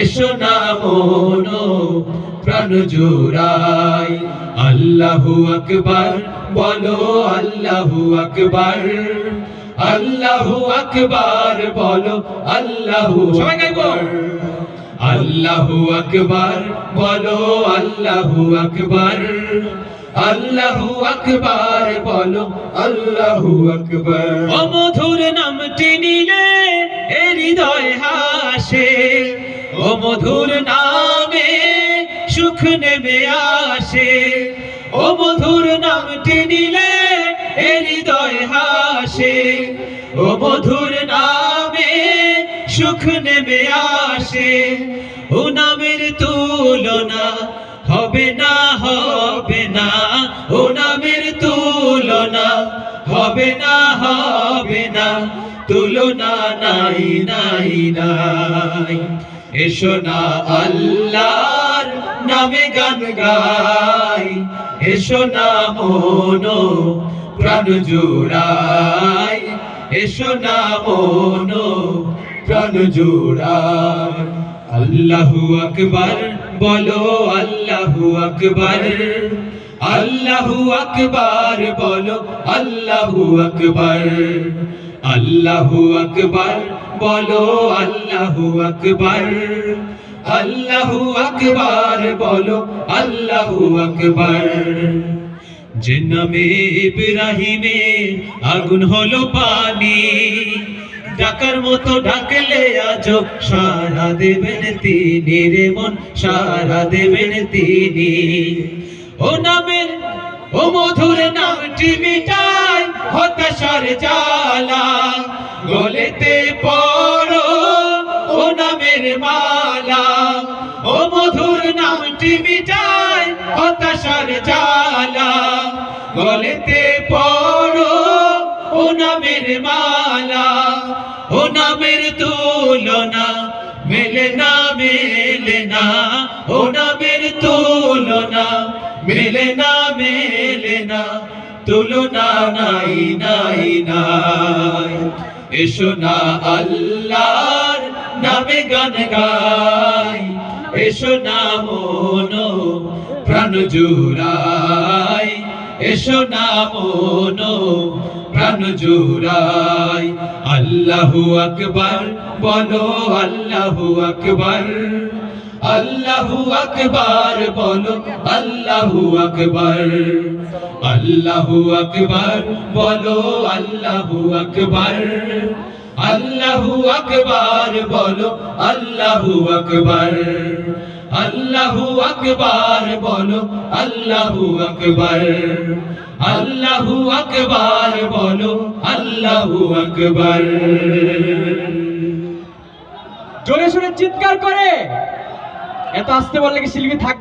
এসো না মনো, প্রাণ জুড়াই। আল্লাহু আকবার, বলো আল্লাহু আকবার। আল্লাহু আকবার, বলো আল্লাহু সবাই গাইব। বলো আল্লাহু আকবার। বলো অমধুর হৃদয় ও মধুর নামে, সুখ নেমে আসে। ও মধুর নামটি নিলে হৃদয় হাসে। ও মধুর নামে, সুখ নেমে আসে। ও নামের তুলনা হবে না হবে না। ও নামের তুলনা হবে না হবে না। তুলনা নাই নাই নাই। এসো না আল্লাহর নামে গান গাই। এসো না মনো প্রাণ জুড়াই। এসো না মনো প্রাণ জুড়াই। আল্লাহু আকবার, বলো আল্লাহু আকবার। আল্লাহু আকবার, বলো আল্লাহু আকবার। আল্লাহু আকবার, বলো আল্লাহু আকবার। আল্লাহু আকবার, বলো আল্লাহু আকবার। যে নামে ইব্রাহিমে আগুন হলো পানি, ডাকার মতো ডাকলে আজ সারা দেবেন তিনি রে মন, সারা দেবেন তিনি। ও নামের, ও মধুর নামটি মিটাই হতাশার জ্বালা, গলেতে পড়ো ও নামের মালা। ও মধুর নামটি মিটাই হতাশার জ্বালা, গলেতে পড়ো ও নামের মালা। ও নামের তুলনা মেলে না মেলে না। ও নামের তুলনা মেলে না মেলে না। তুলনা নাই নাই নাই। এসো না আল্লাহর নামে গান গাই। এসো না মনো প্রাণ জুড়াই। এসো না মনো প্রাণ জুড়াই। আল্লাহু আকবার, বলো আল্লাহু আকবার। আল্লাহু আকবার বলো, আল্লাহু আকবার। আল্লাহু আকবার বলো, আল্লাহু আকবার। আল্লাহু আকবার বলো, আল্লাহু আকবার। আল্লাহু আকবার বলো, আল্লাহু আকবার। আল্লাহু আকবার বলো, আল্লাহু আকবার। জোরে সোরে চিৎকার করে। এত আসতে বললে কি শিল্পী থাক